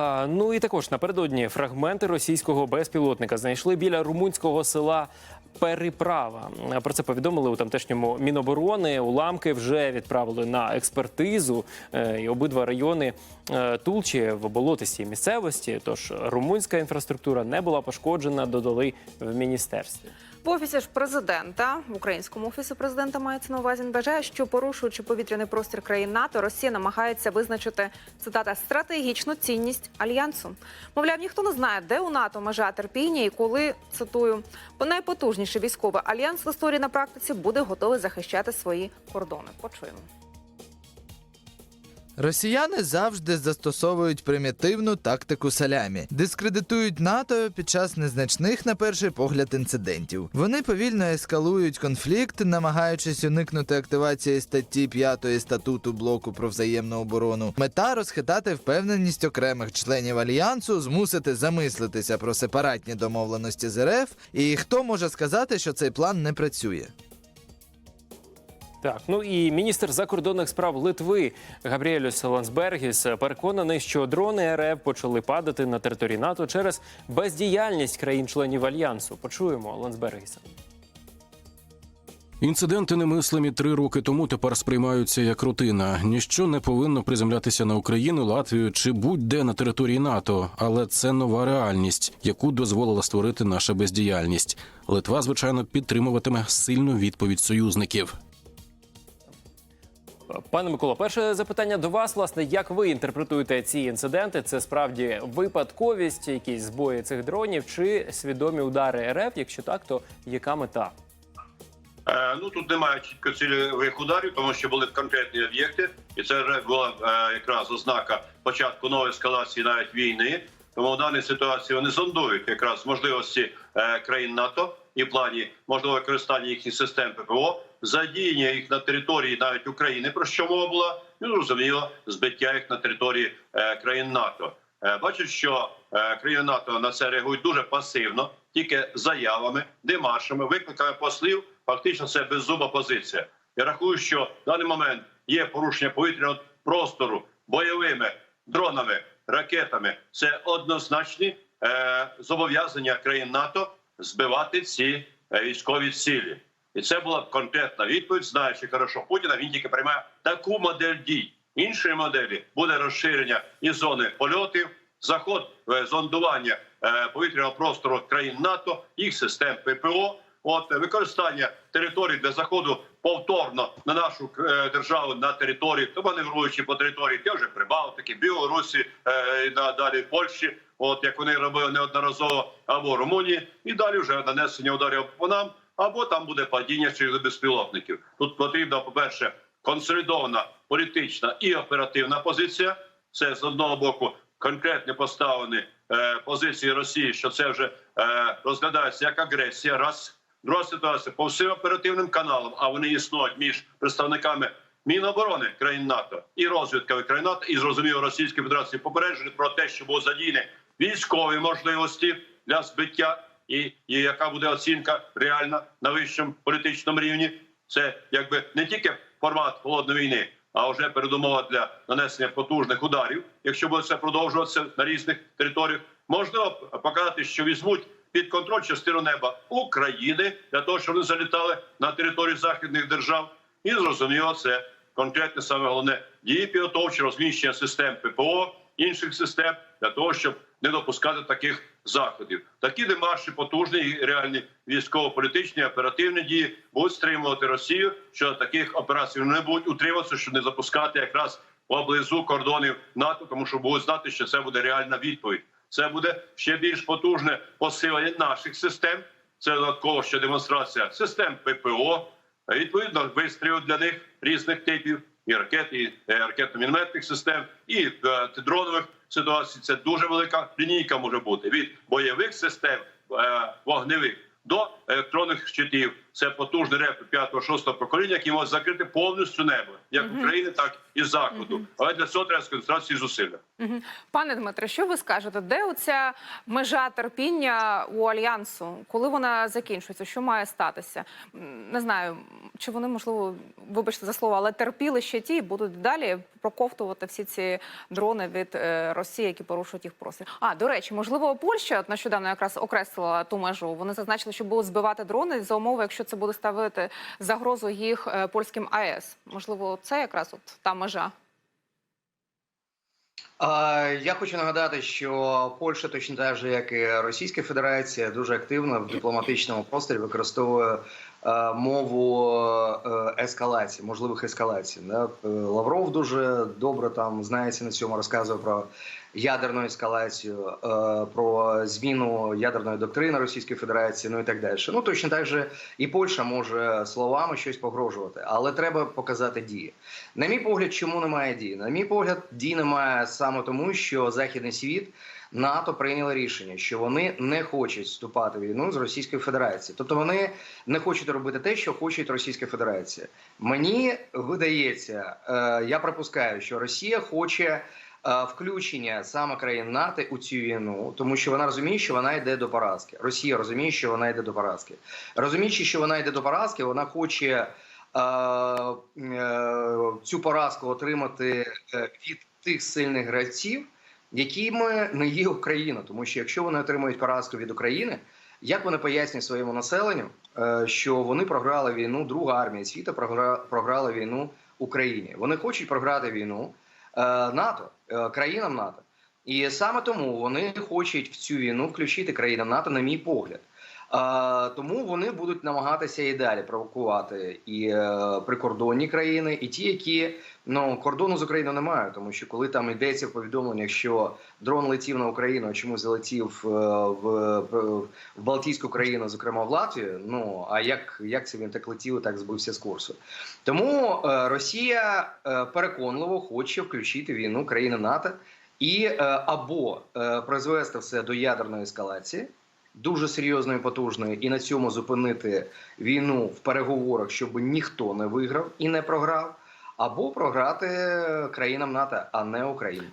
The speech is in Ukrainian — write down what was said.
Uh, Ну і також напередодні фрагменти російського безпілотника знайшли біля румунського села Переправа. Про це повідомили у тамтешньому міноборони. Уламки вже відправили на експертизу. Е, І обидва райони е, Тулчі в болотистій місцевості. Тож румунська інфраструктура не була пошкоджена, додали в міністерстві. В офісі ж президента в українському офісі президента мається на увазі. Вважає, що порушуючи повітряний простір країн НАТО, Росія намагається визначити цитата стратегічну цінність альянсу. Мовляв, ніхто не знає, де у НАТО межа терпіння і коли цитую найпотужніший військовий альянс в історії на практиці буде готовий захищати свої кордони. Почуємо. Росіяни завжди застосовують примітивну тактику салямі, дискредитують НАТО під час незначних на перший погляд інцидентів. Вони повільно ескалують конфлікт, намагаючись уникнути активації статті 5 статуту блоку про взаємну оборону. Мета розхитати впевненість окремих членів альянсу, змусити замислитися про сепаратні домовленості з РФ. І хто може сказати, що цей план не працює? Так, ну і міністр закордонних справ Литви Габріелюс Лансбергіс переконаний, що дрони РФ почали падати на території НАТО через бездіяльність країн-членів альянсу. Почуємо Лансбергіса. Інциденти немислимі три роки тому тепер сприймаються як рутина. Ніщо не повинно приземлятися на Україну, Латвію чи будь-де на території НАТО, але це нова реальність, яку дозволила створити наша бездіяльність. Литва, звичайно, підтримуватиме сильну відповідь союзників. Пане Микола, перше запитання до вас. Власне, як ви інтерпретуєте ці інциденти? Це справді випадковість, якісь збої цих дронів, чи свідомі удари РФ? Якщо так, то яка мета? Е, Ну тут немає чітко цільових ударів, тому що були конкретні об'єкти, і це вже була е, якраз ознака початку нової ескалації навіть війни. Тому в даній ситуації вони зондують якраз можливості е, країн НАТО і в плані можливого використання їхніх систем ППО, задіяння їх на території навіть України, про що мова була, і зрозуміло, збиття їх на території е, країн НАТО. Е, Бачать, що е, країни НАТО на це реагують дуже пасивно, тільки заявами, демаршами, викликами послів. Фактично, це беззуба позиція. Я рахую, що в даний момент є порушення повітряного простору бойовими дронами, ракетами. Це однозначні е, зобов'язання країн НАТО збивати ці е, військові цілі. І це була конкретна відповідь, знаючи хорошо Путіна. Він тільки приймає таку модель дій. Іншої моделі буде розширення і зони польотів, заход е, зондування е, повітряного простору країн НАТО, їх систем ППО. От використання територій для заходу повторно на нашу державу на території, то маневруючи по території, те вже Прибалтики, Білорусі і далі Польщі, от як вони робили неодноразово, або Румунії, і далі вже нанесення ударів по нам, або там буде падіння через безпілотників. Тут потрібна, по перше, консолідована політична і оперативна позиція. Це з одного боку конкретно поставлені е, позиції Росії, що це вже е, розглядається як агресія. Раз друга ситуація по всім оперативним каналам, а вони існують між представниками Міноборони країн НАТО і розвідками країн НАТО, і зрозуміло Російської Федерації попереджені про те, що будуть задіяні військові можливості для збиття, і, і яка буде оцінка реальна на вищому політичному рівні. Це якби не тільки формат холодної війни, а вже передумова для нанесення потужних ударів. Якщо буде це продовжуватися на різних територіях, можливо показати, що візьмуть під контроль частину неба України для того, щоб вони залітали на територію західних держав. І зрозуміло, це конкретне саме головне дії підготовчі розміщення систем ППО інших систем для того, щоб не допускати таких заходів. Такі демарші потужні і реальні військово-політичні оперативні дії будуть стримувати Росію, що таких операцій не будуть утримуватися, щоб не запускати якраз поблизу кордонів НАТО, тому що будуть знати, що це буде реальна відповідь. Це буде ще більш потужне посилення наших систем. Це додатково ще демонстрація систем ППО, відповідно вистрілів для них різних типів і ракет, і е, ракетно-мінометних систем, і е, дронових ситуацій. Це дуже велика лінійка може бути від бойових систем е, вогневих до електронних щитів, Це потужний реп 5-6 покоління, який може закрити повністю небо, як України, так і заходу. Але для цього треба сконцентрації зусилля. Мгм. Пане Дмитре, що ви скажете? Де оця межа терпіння у альянсу? Коли вона закінчується? Що має статися? Не знаю, чи вони можливо, вибачте за слово, але терпіли ще ті і будуть далі проковтувати всі ці дрони від е, Росії, які порушують їх простір. А до речі, можливо, Польща нещодавно якраз окреслила ту межу. Вони зазначили, що будуть збивати дрони за умови, якщо це буде ставити загрозу їх е, польським АЕС. Можливо, це якраз от та межа. Я хочу нагадати, що Польща точно так же, як і Російська Федерація, дуже активно в дипломатичному просторі використовує мову е, ескалації, можливих ескалацій. Е, Лавров дуже добре там знається на цьому, розказує про ядерну ескалацію, е, про зміну ядерної доктрини Російської Федерації, ну і так далі. Ну точно так же і Польща може словами щось погрожувати, але треба показати дії. На мій погляд, чому немає дії? На мій погляд, дій немає саме тому, що західний світ. НАТО прийняли рішення, що вони не хочуть вступати в війну з Російською Федерацією. Тобто вони не хочуть робити те, що хоче Російська Федерація. Мені видається, е, я припускаю, що Росія хоче е, включення саме країн НАТО у цю війну, тому що вона розуміє, що вона йде до поразки. Росія розуміє, що вона йде до поразки. Розуміючи, що вона йде до поразки, вона хоче е, цю поразку отримати від тих сильних гравців, якими не є Україна. Тому що якщо вони отримують поразку від України, як вони пояснюють своєму населенню, е, що вони програли війну, друга армія світу програ- програла війну Україні. Вони хочуть програти війну е, НАТО, е, країнам НАТО. І саме тому вони хочуть в цю війну включити країнам НАТО, на мій погляд. Тому вони будуть намагатися і далі провокувати і е, прикордонні країни, і ті, які ну кордону з Україною немає, тому що коли там йдеться в повідомленнях, що дрон летів на Україну, а чомусь залетів е, в, в Балтійську країну, зокрема в Латвію. Ну а як, як це він так летів, так збився з курсу? Тому е, Росія переконливо хоче включити війну країни НАТО і е, або е, призвести все до ядерної ескалації. Дуже серйозної, потужної, і на цьому зупинити війну в переговорах, щоб ніхто не виграв і не програв, або програти країнам НАТО, а не Україні.